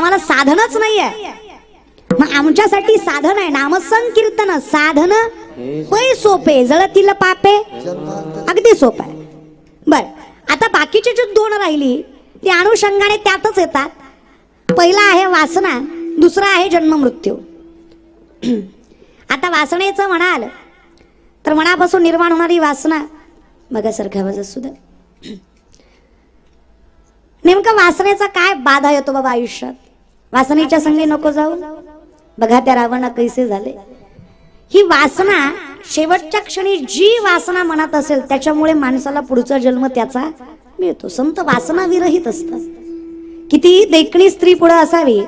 आम्हाला साधनच नाहीये. मग आमच्यासाठी साधन आहे. नामसंकीर्तन साधन पै सोपे जळतील पापे. अगदी सोपं आहे. बर आता बाकीची जी दोन राहिली ती अनुषंगाने त्यातच येतात. पहिला आहे वासना दुसरा आहे जन्म मृत्यू आता वासनेचं म्हणाल तर मनापासून निर्माण होणारी वासना बघा सारखा आवाज सुद्धा. नेमकं वासनेचा काय बाधा येतो बाबा आयुष्यात? वासनेच्या संगे नको जाऊ. बघा त्या रावणा कैसे झाले. ही वासना शेवटच्या क्षणी जी वासना मनात असेल त्याच्यामुळे माणसाला पुढचा जन्म त्याचा मिळतो. संत वासना विरहित असतात. किती देखणी स्त्री पुढे असावी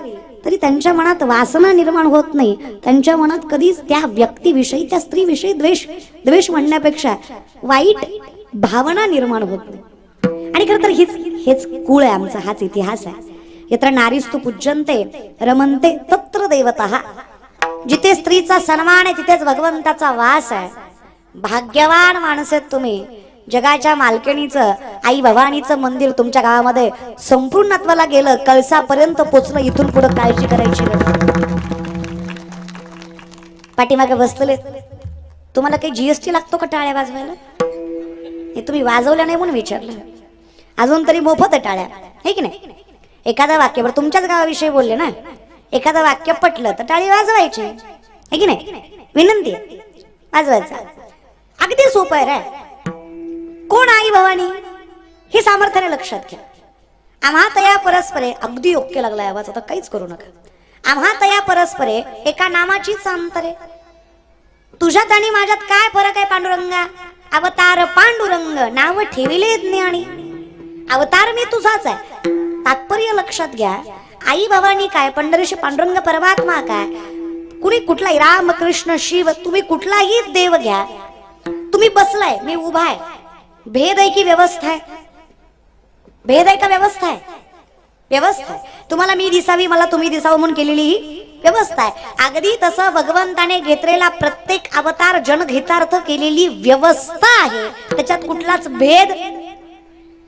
तरी त्यांच्या मनात वासना निर्माण होत नाही. त्यांच्या मनात कधीच त्या व्यक्तीविषयी त्या स्त्रीविषयी द्वेष द्वेष म्हणण्यापेक्षा वाईट भावना निर्माण होत नाही. आणि खरं तर हीच हेच कुळ आहे आमचा हाच इतिहास आहे. यत्र नारीस्तु पूज्यंते रमनते तत्र देवता। जिथे स्त्रीचा सन्मान आहे तिथेच भगवंताचा वास आहे। भाग्यवान माणस आहेत तुम्ही। जगाच्या मालकिणीचं आई भवानीचं मंदिर तुमच्या गावामध्ये संपूर्णत्वाला गेलं कळसापर्यंत पोचलं इथून पुढे काळजी करायची पाठीमागे बसलेले तुम्हाला काही जीएसटी लागतो का टाळ्या वाजवायला? हे तुम्ही वाजवल्या नाही म्हणून विचारलं. अजून तरी मोफत आहे टाळ्या हे की नाही? एखादा वाक्य बरं तुमच्याच गावाविषयी बोलले ना? एखादं वाक्य पटलं तर टाळी वाजवायची. आहे की नाही? विनंती. वाजवायचं. अगदी सोपं आहे रे. कोण आई भवानी? हे सामर्थ्याने लक्षात घ्या. आम्हा तया परस्परे अगदी योग्य लागला आवाज आता काहीच करू नका. आम्हा तया परस्परे एका नामाचीच अंतरे. तुझ्यात आणि माझ्यात काय फरक आहे पांडुरंगा? अवतार पांडुरंग नाव ठेविले ज्ञानी. अवतार मी तुझाच आहे. तात्पर्य लक्षात घ्या. आई भवानी काय पंढरीशी पांडुरंग परमात्मा काय? कुणी कुठलाही राम कृष्ण शिव तुम्ही कुठलाही देव घ्या. तुम्ही बसलाय मी उभा आहे. भेद आहे की व्यवस्था आहे? भेद आहे का व्यवस्था आहे? व्यवस्था आहे. तुम्हाला मी दिसावी मला तुम्ही दिसावं म्हणून केलेली ही व्यवस्था आहे. अगदी तसं भगवंताने घेतलेला प्रत्येक अवतार जनहितार्थ केलेली व्यवस्था आहे. त्याच्यात कुठलाच भेद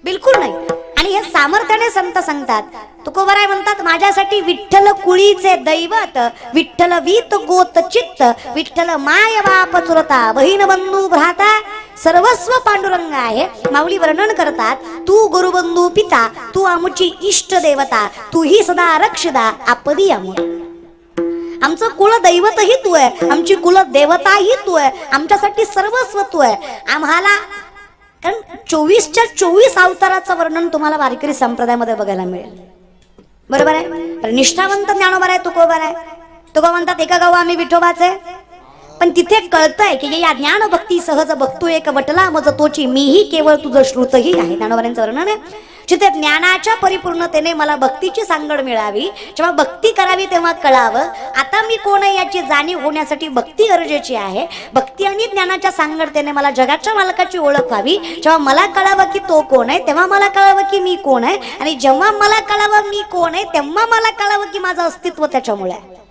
बिलकुल नाही. आणि हे सामर्थ्याने संत सांगतात. तुकोबराय म्हणतात माझ्यासाठी विठ्ठल कुळीचे दैवत विठ्ठल वीत गोत चित्त विठ्ठल माय बाप चुरता बहीण बंधू भ्राता सर्वस्व पांडुरंग आहे. माऊली वर्णन करतात तू गुरुबंधू पिता तू आमची इष्ट देवता तू ही सदा रक्षदा आपदी आमू आमचं कुल दैवतही तू आहे आमची कुल देवताही तू आहे आमच्यासाठी सर्वस्व तू आहे. आम्हाला कारण चोवीसच्या चोवीस अवताराचं वर्णन तुम्हाला वारकरी संप्रदायामध्ये बघायला मिळेल. बरोबर आहे? निष्ठावंत ज्ञानोबर आहे तुकोबर आहे. तुको म्हणतात एका गाव आम्ही विठोबाचे. पण तिथे कळतंय की या ज्ञान भक्ती सहज बघतोय एक वटला मज तोची मीही केवळ तुझं श्रुतही आहे. ज्ञानोबरांचं वर्णन आहे. जिथे ज्ञानाच्या परिपूर्णतेने मला भक्तीची सांगड मिळावी जेव्हा भक्ती करावी तेव्हा कळावं. आता मी कोण आहे याची जाणीव होण्यासाठी भक्ती गरजेची आहे. भक्ती आणि ज्ञानाच्या सांगडतेने मला जगाच्या मालकाची ओळख व्हावी. जेव्हा मला कळावं की तो कोण आहे तेव्हा मला कळावं की मी कोण आहे. आणि जेव्हा मला कळावं मी कोण आहे तेव्हा मला कळावं की माझं अस्तित्व त्याच्यामुळे आहे.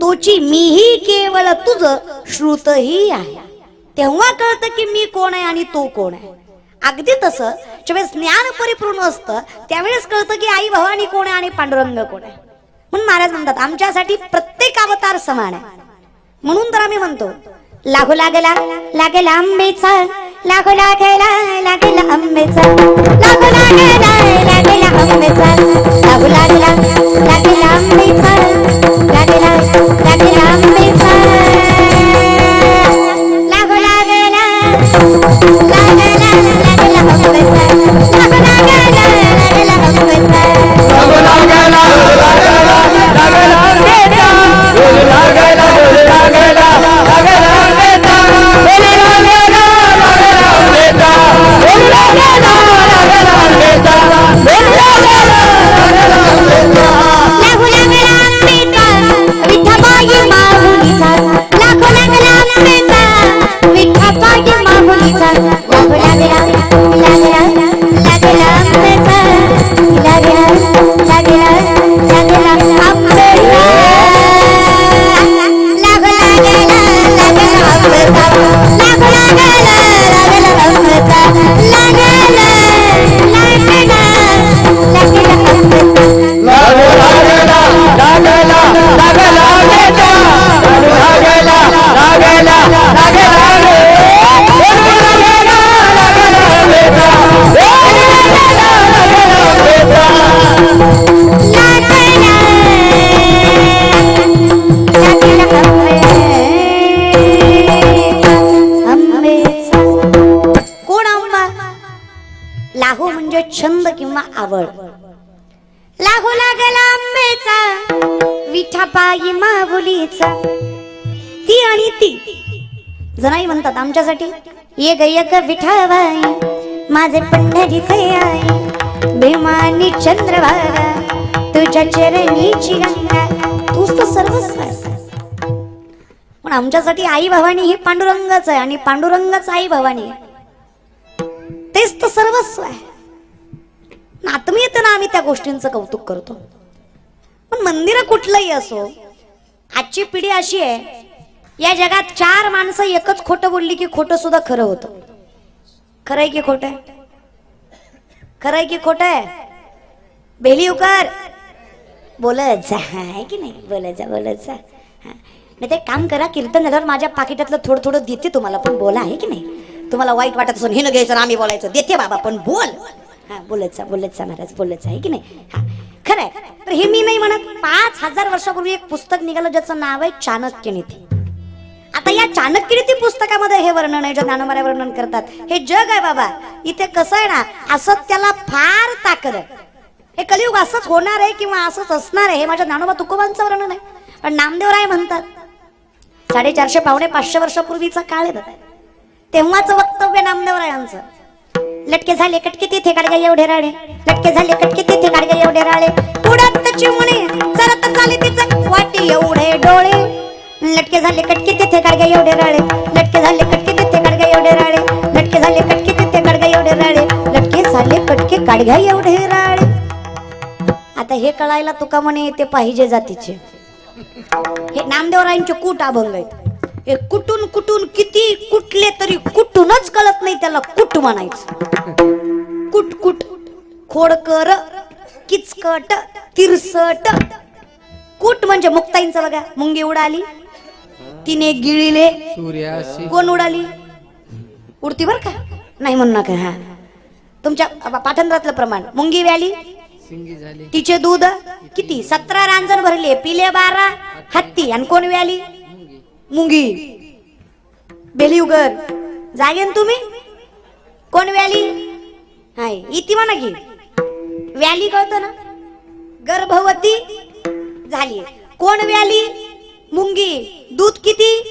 तोची मीही केवळ तुझ श्रुतही आहे. तेव्हा कळतं की मी कोण आहे आणि तो कोण आहे. अगदी तसं ज्यावेळेस ज्ञान परिपूर्ण असतं त्यावेळेस कळतं की आई भवानी कोण आहे आणि पांडुरंग कोण आहे. म्हणून महाराज म्हणतात आमच्यासाठी प्रत्येक अवतार समान आहे. म्हणून तर आम्ही म्हणतो लागू लागला लागेला आंबेचा लागू लागेला लागेला आंबेचा लागू लागेला लागेला आंबेचा छंद किंवा आवड. लागू लागला आंबेचा विठा पायी माहुलीचा. ती आणि ती. जनाई म्हणतात आमच्यासाठी ये गयक विठाबाई माझे पंढरीचे आई. भीमानी चंद्रभागा तुझ्या चरणीची गंगा. तूच तर सर्वस्व पण आमच्यासाठी आई भवानी ही पांडुरंगच आहे आणि पांडुरंगच आई भवानी तेच तर सर्वस्व आहे. आत्मीयतेनं आम्ही त्या गोष्टींचं कौतुक करतो. पण मंदिर कुठलंही असो आजची पिढी अशी आहे या जगात चार माणसं एकच खोटं बोलली की खोटं सुद्धा खरं होतं. खरंय की खोटं? आहे खरंय की खोटं? आहे बेली उकर. बोलत जा आहे की नाही? बोलत जा बोलत जा. नाही ते काम करा कीर्तन झाल्यावर माझ्या पाकिटातलं थोडं थोडं देते तुम्हाला पण बोला आहे की नाही? तुम्हाला वाईट वाटत असून हे न घ्यायचं आम्ही बोलायचं. देते बाबा पण बोल. हा बोलत जा बोलत जा महाराज बोलत जा आहे की नाही? हा खरंय तर हे मी नाही म्हणत पाच हजार वर्षापूर्वी एक पुस्तक निघालं ज्याचं नाव आहे चाणक्य नीती. आता या चाणक्य नीती पुस्तकामध्ये हे वर्णन आहे जे ज्ञानोबाऱ्या वर्णन करतात. हे जग आहे बाबा. इथे कसं आहे ना असं त्याला फार ताकद आहे. हे कलियुग असंच होणार आहे किंवा असंच असणार आहे हे माझ्या ज्ञानोबा तुकोबांचं वर्णन आहे. पण नामदेव राय म्हणतात साडेचारशे पावणे पाचशे वर्षापूर्वीचा काळ आहे तेव्हाच वक्तव्य नामदेवरायांचं लटके झाले कटके तिथे काढगा एवढे राळे. लटके झाले कटके तिथे काढगा एवढे राळे. उडत चिमणे चरत चाले तिचं वाटे एवढे डोळे. लटके झाले कटके तिथे काढगा एवढे राळे. लटके झाले कटके तिथे काढगा एवढे राळे. लटके झाले कटके तिथे काढगा एवढे राळे. लटके झाले कटके काढगा एवढे राळे. आता हे कळायला तुका म्हणे ते पाहिजे जातीचे. हे नामदेवरायांचे कूट अभंग आहेत. हे कुठून कुठून किती कुठले तरी कुठूनच कळत नाही त्याला कुट म्हणायचं. कुट कुट खोडकर किचकट तिरसट. कुट म्हणजे मुक्ताईंचं बघा मुंगी उडाली. तिने गिळिले. कोण उडाली? उडती बर का? नाही म्हणू नका हा. तुमच्या पाठंद्रातलं प्रमाण. मुंगी व्याली. तिचे दूध किती? सतरा रांजण भरले. पिले बारा हत्ती. आणि कोण व्याली? मुंगी. बेलिवगर जागेन तुम्ही? कोण व्याली? हाय इति म्हणा की. व्याली कळतं ना? गर्भवती झाली. कोण व्याली? मुंगी. दूध किती?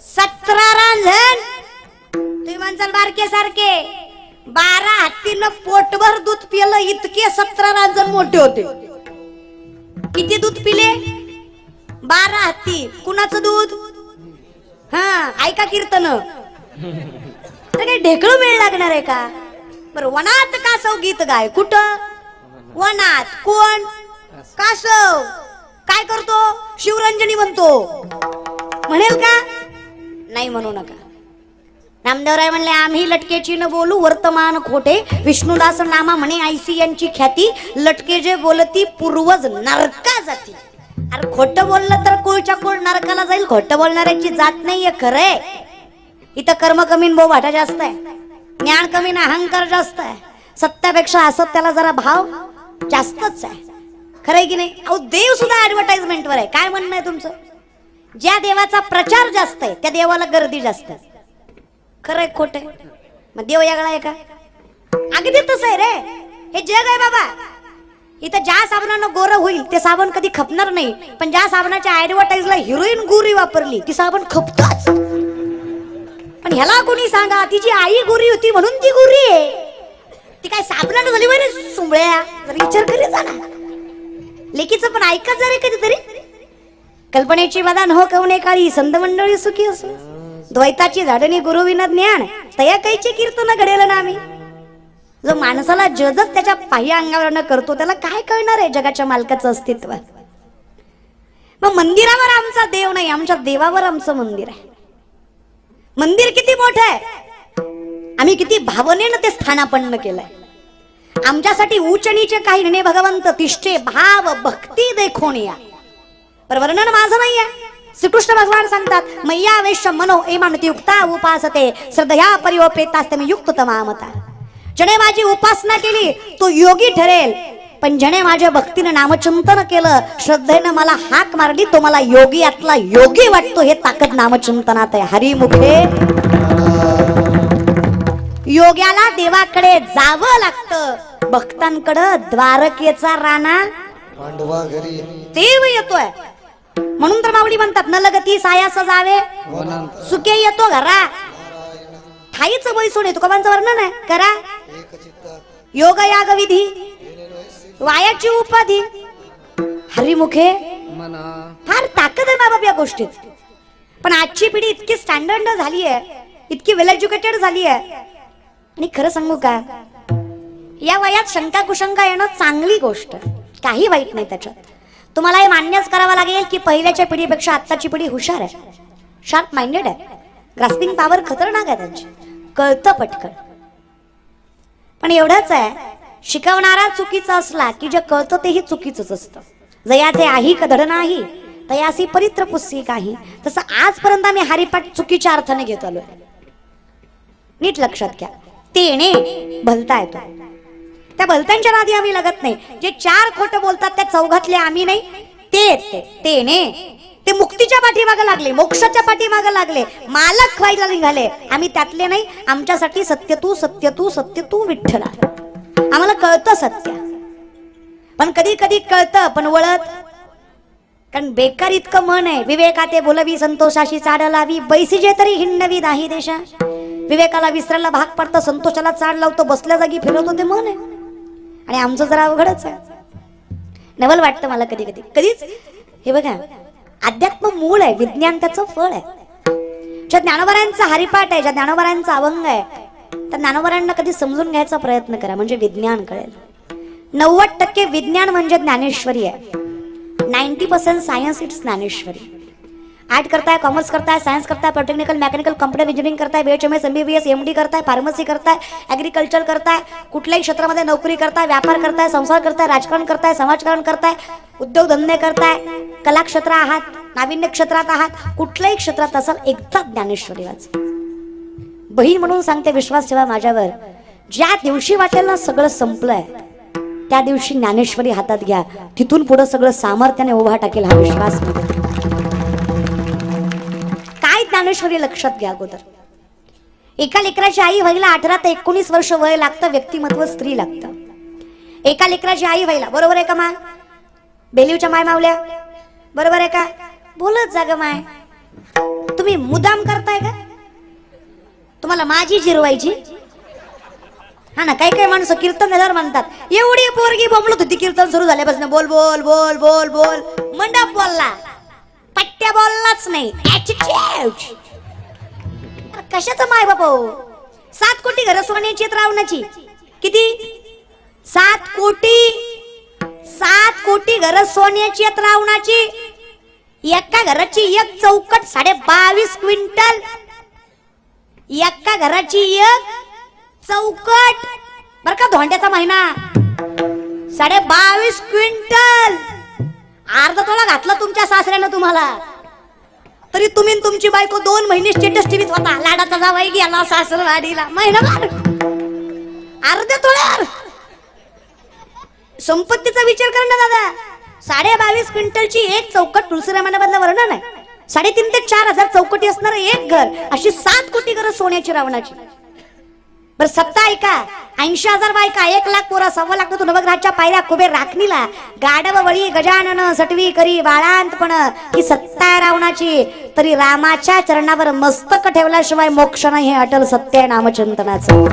सतरा रांझण. तुम्ही म्हणसाल बारके सारखे. बारा हत्तीनं पोटभर दूध पिलं इतके सतरा रांजण मोठे होते. किती दूध पिले? बारा हत्ती. कुणाचं दूध? हा ऐका कीर्तन. तर काही ढेकळं वेळ लागणार आहे का? बरं वनात कासव गीत गाय. कुठं? वनात. कोण? कासव. काय करतो? शिवरंजनी म्हणतो म्हणेल का? नाही म्हणू नका. नामदेवराय म्हणले आम्ही लटकेची न बोलू वर्तमान खोटे. विष्णुदास नामा म्हणे आयसी यांची ख्याती. लटके जे बोलती पूर्वज नरका जाती. अरे खोट बोललं तर कुळच्या कुळ नरकाला जाईल. खोट बोलणाऱ्याची जात नाहीये खरंय इथं कर्म कमी न भाटा जास्त आहे. ज्ञान कमी अहंकार जास्त आहे. सत्यापेक्षा असत्याला जरा भाव जास्तच आहे. खरंय की नाही? अहो देव सुद्धा ऍडव्हर्टाइजमेंटवर आहे. काय म्हणणं आहे तुमचं? ज्या देवाचा प्रचार जास्त आहे त्या देवाला गर्दी जास्त आहे. खरंय खोट आहे? मग देव यागळा आहे का? अगदी तसं आहे रे. हे जग आहे बाबा. इथं ज्या साबणानं गोरं होईल ते साबण कधी खपणार नाही. पण ज्या साबणाच्या ऍडव्हर्टाईजला हिरोईन गोरी वापरली ती साबण खपतच. पण ह्याला कोणी सांगा तिची आई गोरी होती म्हणून ती गोरी आहे. ती काय साबणानं झाली बरे सुंबळ्या? जरा विचार करी जाणार लेकीचं पण ऐकत जरे कधीतरी. कल्पनेची मदान हो कवने काळी संत मंडळी सुखी असो द्वैताची झाडणी गुरुविना ज्ञान तया कैचे कीर्तन घडेल ना आम्ही जो माणसाला जजच त्याच्या पायी अंगावर करतो त्याला काय कळणार आहे जगाच्या मालकाचं अस्तित्व? मग मंदिरावर आमचा देव नाही आमच्या देवावर आमचं मंदिर आहे. मंदिर किती मोठं आहे? आम्ही किती भावनेनं ते स्थानापन्न केलंय. आमच्यासाठी उच्च काही नाही भगवंत तिष्ठे भाव भक्ती देखोन या पर वर्णन माझं नाहीये. श्रीकृष्ण भगवान सांगतात मैया वैश्य मनो एमानती युक्ता उपासते श्रद्धया परिवपेतास्ते मी युक्त तमामता जने माझी उपासना केली तो योगी ठरेल. पण जने माझ्या भक्तीनं नामचिंतन केलं श्रद्धेनं मला हाक मारली तो मला योगी यातला योगी वाटतो हे ताकद नामचिंतनात आहे. हरिमुखे योग्याला देवाकडे जावं लागतं. भक्तांकडं द्वारकेचा राणा देव येतोय. म्हणून तर माऊली म्हणतात न लगती सायास जावे सुके येतो घरा. ठाईच बैसून येतो कबांचं वर्णन आहे. करा. एक चित्ता योग याग विधी वायाची उपाधी. हरिमुखे फार ताकद आहे बाबा या गोष्टीत. पण आजची पिढी इतकी स्टँडर्ड झाली आहे इतकी वेल एज्युकेटेड झाली आहे आणि खरं सांगू का? या वयात शंका कुशंका येणं चांगली गोष्ट. काही वाईट नाही त्याच्यात. तुम्हाला हे मान्यच करावं लागेल की पहिल्याच्या पिढीपेक्षा आत्ताची पिढी हुशार आहे. शार्प माइंडेड आहे. ग्रास्पिंग पॉवर खतरनाक आहे त्यांची. कळतं पटकन. पण एवढंच आहे शिकवणारा चुकीचा असला की जे कळतं तेही चुकीचंच असतं. जयाचे आही कधड नाही तयासी परित्र पुस्सी काही तसं आजपर्यंत आम्ही हरिपाठ चुकीच्या अर्थाने घेत आलोय. नीट लक्षात घ्या. तेने भलता येतो त्या भलत्यांच्या नादी आम्ही लागत नाही. जे चार खोटं बोलतात त्या चौघातले आम्ही नाही. ते ते तेने ते मुक्तीच्या पाठीमागे लागले मोक्षाच्या पाठीमागे लागले. मालक व्हायला निघाले. आम्ही त्यातले नाही आमच्यासाठी सत्य तू सत्य तू सत्य तू विठ्ठला आम्हाला कळतं सत्य. पण कधी कधी कळतं पण वळत. कारण बेकार इतकं मन आहे. विवेकाते बोलवी संतोषाशी चाड लावी. बैसीजे तरी हिंडवी नाही देशा विवेकाला विसरायला भाग पडतं संतोषाला चाड लावतो बसल्या जागी फिरवतो ते मन आहे. आणि आमचं जरा अवघडच आहे. नवल वाटतं मला कधी कधी. कधीच? हे बघा. अध्यात्म मूळ आहे विज्ञान त्याचं फळ आहे. ज्या ज्ञानोबरांचा हरिपाठ आहे ज्या ज्ञानोबरांचा अभंग आहे त्या ज्ञानोबरांना कधी समजून घ्यायचा प्रयत्न करा म्हणजे विज्ञान कळेल. नव्वद टक्के विज्ञान म्हणजे ज्ञानेश्वरी आहे. Ninety percent science it's Dnyaneshwari. Art करताय कॉमर्स करताय सायन्स करताय पॉलिटेक्निकल मेकॅनिकल कम्प्युटर इंजिनिअरिंग करताय B H M S M B B S M D करताय फार्मसी करताय ॲग्रिकल्चर करताय कुठल्याही क्षेत्रामध्ये नोकरी करताय व्यापार करताय संसार करताय राजकारण करताय समाजकारण करताय उद्योगधंदे करताय कलाक्षेत्र आहात नाविन्य क्षेत्रात आहात कुठल्याही क्षेत्रात असाल एकदा ज्ञानेश्वरी वाच. बहीण म्हणून सांगते विश्वास ठेवा माझ्यावर. ज्या दिवशी वाटेल ना सगळं संपलंय त्या दिवशी ज्ञानेश्वरी हातात घ्या. तिथून पुढे सगळं सामर्थ्याने उभा टाकेल हा विश्वास ज्ञानेश्वरी लक्षात घ्या अगोदर. एका लेकराची आई व्हायला अठरा ते एकोणीस वर्ष वय लागतं व्यक्तिमत्व स्त्री लागतं. एका लेकराची आई व्हायला बरोबर आहे का माय? बेलीवच्या माय मावल्या? बरोबर आहे का? बोलत जा ग माय. तुम्ही मुदाम करताय का तुम्हाला माझी जिरवायची? हा ना काही काही माणसं कीर्तन झाल्यावर म्हणतात. एवढी पोरगी बोंबलत होती कीर्तन सुरू झाल्यापासून. बोल बोल बोल बोल बोल. मंडप बोलला. पट्ट्या बोललाच नाही. कशाचं माय बाबा सात कोटी घर सोन्याची रावणाची. किती? सात कोटी? सात कोटी घर सोन्याची रावणाची. एका घराची एक चौकट साडे बावीस क्विंटल. एका घराची एक चौकट. बर का धोंड्याचा महिना? साडे बावीस क्विंटल. अर्धा तोळा घातला तुमच्या सासऱ्यानं तुम्हाला. तरी तुम्ही तुमची बायको दोन महिने स्टेटस टीव्हीत होता. लाडाचा जावाई गेला सासरवाडीला. महिनाभर अर्ध्या तोळ्यावर. संपत्तीचा विचार कर ना दादा. साडे बावीस क्विंटलची एक चौकट तुळशीरामानामधलं वर्णन आहे साडेतीन ते चार हजार चौकटी असणार एक घर अशी सात कोटी घर सोन्याची रावणाची. बर सत्ता ऐका ऐंशी हजार बायका एक लाख पोरा सव्वा लाख तू नवग्रहाच्या पायऱ्या कुबेर राखणीला. गाडव वळी गजानन सटवी करी बाळांतपण ही सत्ता आहे रावणाची. तरी रामाच्या चरणावर मस्तक ठेवल्याशिवाय मोक्ष नाही हे अटल सत्य आहे नामचिंतनाचं